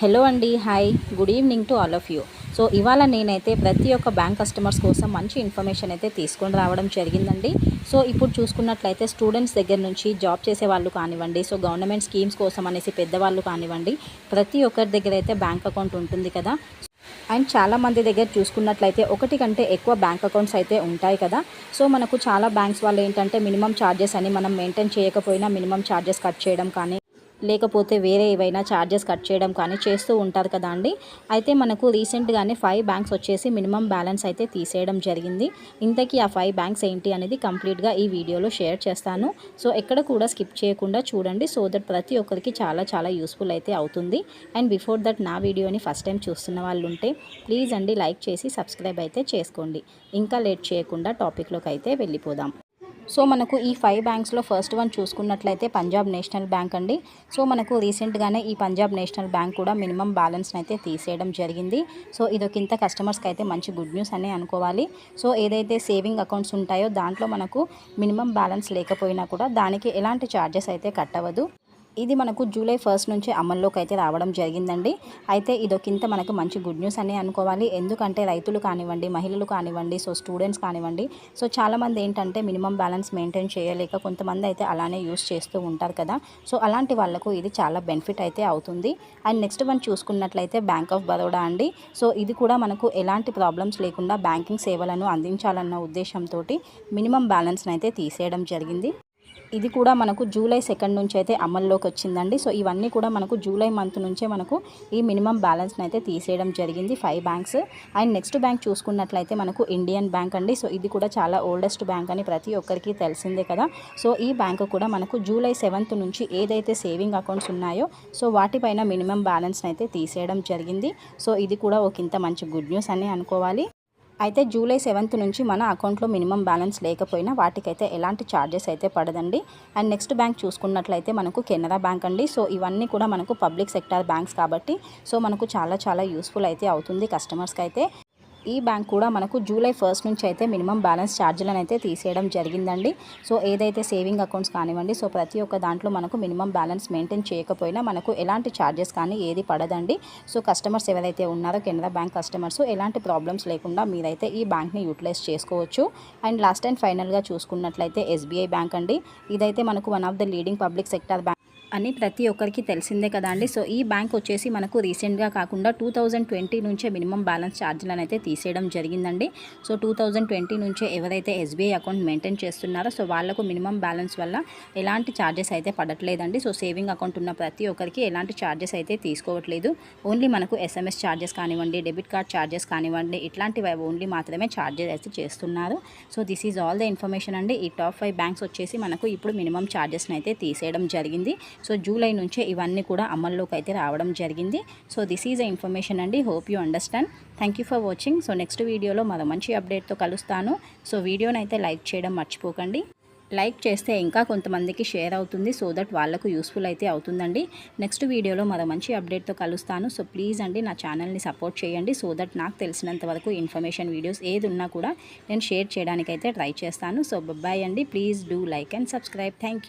Hello అండి hi good evening to all of you so ఇవాళ నేనైతే ప్రతి ఒక్క బ్యాంక్ కస్టమర్స్ కోసం మంచి ఇన్ఫర్మేషన్ అయితే తీసుకొని రావడం జరిగిందండి. సో ఇప్పుడు చూసుకున్నట్లయితే స్టూడెంట్స్ దగ్గర నుంచి జాబ్ చేసే వాళ్ళు కానివ్వండి సో గవర్నమెంట్ స్కీమ్స్ కోసం అనేసి పెద్దవాళ్ళు కానివ్వండి ప్రతి ఒక్కరి దగ్గర అయితే బ్యాంక్ అకౌంట్ ఉంటుంది కదా. అండ్ చాలా మంది దగ్గర చూసుకున్నట్లయితే ఒకటి కంటే ఎక్కువ బ్యాంక్ అకౌంట్స్ అయితే ఉంటాయి కదా. సో మనకు చాలా బ్యాంక్స్ వాళ్ళు ఏంటంటే మినిమం ఛార్జెస్ అని మనం మెయింటైన్ చేయకపోయినా మినిమం ఛార్జెస్ కట్ చేయడం కానీ లేకపోతే వేరే ఏవైనా ఛార్జెస్ కట్ చేయడం కానీ చేస్తూ ఉంటారు కదా అండి. అయితే మనకు రీసెంట్గానే ఫైవ్ బ్యాంక్స్ వచ్చేసి మినిమం బ్యాలెన్స్ అయితే తీసేయడం జరిగింది. ఇంతకీ ఆ ఫైవ్ బ్యాంక్స్ ఏంటి అనేది కంప్లీట్గా ఈ వీడియోలో షేర్ చేస్తాను. సో ఎక్కడ కూడా స్కిప్ చేయకుండా చూడండి. సో దట్ ప్రతి ఒక్కరికి చాలా చాలా యూస్ఫుల్ అయితే అవుతుంది. అండ్ బిఫోర్ దట్ నా వీడియోని ఫస్ట్ టైం చూస్తున్న వాళ్ళు ఉంటే ప్లీజ్ అండి లైక్ చేసి సబ్స్క్రైబ్ అయితే చేసుకోండి. ఇంకా లేట్ చేయకుండా టాపిక్లోకి అయితే వెళ్ళిపోదాం. సో మనకు ఈ ఫైవ్ బ్యాంక్స్లో ఫస్ట్ వన్ చూసుకున్నట్లయితే పంజాబ్ నేషనల్ బ్యాంక్ అండి. సో మనకు రీసెంట్గానే ఈ పంజాబ్ నేషనల్ బ్యాంక్ కూడా మినిమం బ్యాలెన్స్ని అయితే తీసేయడం జరిగింది. సో ఇదొకింత కస్టమర్స్కి అయితే మంచి గుడ్ న్యూస్ అనే అనుకోవాలి. సో ఏదైతే సేవింగ్ అకౌంట్స్ ఉంటాయో దాంట్లో మనకు మినిమం బ్యాలెన్స్ లేకపోయినా కూడా దానికి ఎలాంటి ఛార్జెస్ అయితే కట్టవదు. ఇది మనకు జూలై ఫస్ట్ నుంచి అమల్లోకి అయితే రావడం జరిగిందండి. అయితే ఇదొకింత మనకు మంచి గుడ్ న్యూస్ అని అనుకోవాలి. ఎందుకంటే రైతులు కానివ్వండి మహిళలు కానివ్వండి సో స్టూడెంట్స్ కానివ్వండి సో చాలామంది ఏంటంటే మినిమం బ్యాలెన్స్ మెయింటైన్ చేయలేక కొంతమంది అయితే అలానే యూస్ చేస్తూ ఉంటారు కదా. సో అలాంటి వాళ్ళకు ఇది చాలా బెనిఫిట్ అయితే అవుతుంది. అండ్ నెక్స్ట్ వన్ చూసుకున్నట్లయితే బ్యాంక్ ఆఫ్ బరోడా అండి. సో ఇది కూడా మనకు ఎలాంటి ప్రాబ్లమ్స్ లేకుండా బ్యాంకింగ్ సేవలను అందించాలన్న ఉద్దేశంతో మినిమం బ్యాలెన్స్ని అయితే తీసేయడం జరిగింది. ఇది కూడా మనకు జూలై సెకండ్ నుంచి అయితే అమల్లోకి వచ్చిందండి. సో ఇవన్నీ కూడా మనకు జూలై మంత్ నుంచే మనకు ఈ మినిమం బ్యాలెన్స్ని అయితే తీసేయడం జరిగింది five banks. And next bank చూసుకున్నట్లయితే మనకు ఇండియన్ బ్యాంక్ అండి. సో ఇది కూడా చాలా ఓల్డెస్ట్ బ్యాంక్ అని ప్రతి ఒక్కరికి తెలిసిందే కదా. సో ఈ బ్యాంకు కూడా మనకు జూలై సెవెంత్ నుంచి ఏదైతే సేవింగ్ అకౌంట్స్ ఉన్నాయో సో వాటిపైన మినిమం బ్యాలెన్స్ని అయితే తీసేయడం జరిగింది. సో ఇది కూడా ఒక ఇంత మంచి గుడ్ న్యూస్ అని అనుకోవాలి. అయితే జూలై సెవెంత్ నుంచి మన అకౌంట్లో మినిమం బ్యాలెన్స్ లేకపోయినా వాటికైతే ఎలాంటి ఛార్జెస్ అయితే పడదండి. అండ్ నెక్స్ట్ బ్యాంక్ చూసుకున్నట్లయితే మనకు కెనరా బ్యాంక్ అండి. సో ఇవన్నీ కూడా మనకు పబ్లిక్ సెక్టార్ బ్యాంక్స్ కాబట్టి సో మనకు చాలా చాలా యూస్ఫుల్ అయితే అవుతుంది కస్టమర్స్కి అయితే ఈ బ్యాంక్ కూడా మనకు జూలై ఫస్ట్ నుంచి అయితే మినిమం బ్యాలెన్స్ ఛార్జీలను అయితే తీసేయడం జరిగిందండి. సో ఏదైతే సేవింగ్ అకౌంట్స్ కానివ్వండి సో ప్రతి ఒక్క దాంట్లో మనకు మినిమం బ్యాలెన్స్ మెయింటైన్ చేయకపోయినా మనకు ఎలాంటి ఛార్జెస్ కానీ ఏది పడదండి. సో కస్టమర్స్ ఎవరైతే ఉన్నారో కెనరా బ్యాంక్ కస్టమర్స్ ఎలాంటి ప్రాబ్లమ్స్ లేకుండా మీరైతే ఈ బ్యాంక్ని యూటిలైజ్ చేసుకోవచ్చు. అండ్ లాస్ట్ అండ్ ఫైనల్గా చూసుకున్నట్లయితే ఎస్బీఐ బ్యాంక్ అండి. ఇదైతే మనకు one of the leading public sector bank. అని ప్రతి ఒక్కరికి తెలిసిందే కదా అండి. సో ఈ బ్యాంక్ వచ్చేసి మనకు రీసెంట్గా కాకుండా టూ థౌజండ్ ట్వంటీ నుంచే మినిమం బ్యాలెన్స్ ఛార్జీలను అయితే తీసేయడం జరిగిందండి. సో టూ థౌజండ్ ట్వంటీ నుంచే ఎవరైతే ఎస్బీఐ అకౌంట్ మెయింటైన్ చేస్తున్నారో సో వాళ్ళకు మినిమం బ్యాలెన్స్ వల్ల ఎలాంటి ఛార్జెస్ అయితే పడట్లేదండి. సో సేవింగ్ అకౌంట్ ఉన్న ప్రతి ఒక్కరికి ఎలాంటి ఛార్జెస్ అయితే తీసుకోవట్లేదు. ఓన్లీ మనకు ఎస్ఎంఎస్ ఛార్జెస్ కానివ్వండి డెబిట్ కార్డ్ ఛార్జెస్ కానివ్వండి ఇట్లాంటివి ఓన్లీ మాత్రమే ఛార్జెస్ అయితే చేస్తున్నారు. So this is all the information అండి. ఈ టాప్ ఫైవ్ బ్యాంక్స్ వచ్చేసి మనకు ఇప్పుడు మినిమం ఛార్జెస్ని అయితే తీసేయడం జరిగింది. సో జూలై నుంచే ఇవన్నీ కూడా అమల్లోకి అయితే రావడం జరిగింది. So this is a information అండి. Hope you understand. Thank you for watching so next వీడియోలో మరో మంచి అప్డేట్తో కలుస్తాను. సో వీడియోని అయితే లైక్ చేయడం మర్చిపోకండి. లైక్ చేస్తే ఇంకా కొంతమందికి షేర్ అవుతుంది. సో దట్ వాళ్ళకు యూస్ఫుల్ అయితే అవుతుందండి. నెక్స్ట్ వీడియోలో మరో మంచి అప్డేట్తో కలుస్తాను. సో ప్లీజ్ అండి నా ఛానల్ని సపోర్ట్ చేయండి. సో దట్ నాకు తెలిసినంత వరకు ఇన్ఫర్మేషన్ వీడియోస్ ఏది ఉన్నా కూడా నేను షేర్ చేయడానికైతే ట్రై చేస్తాను. సో బాయ్ అండి. Please do like and subscribe. Thank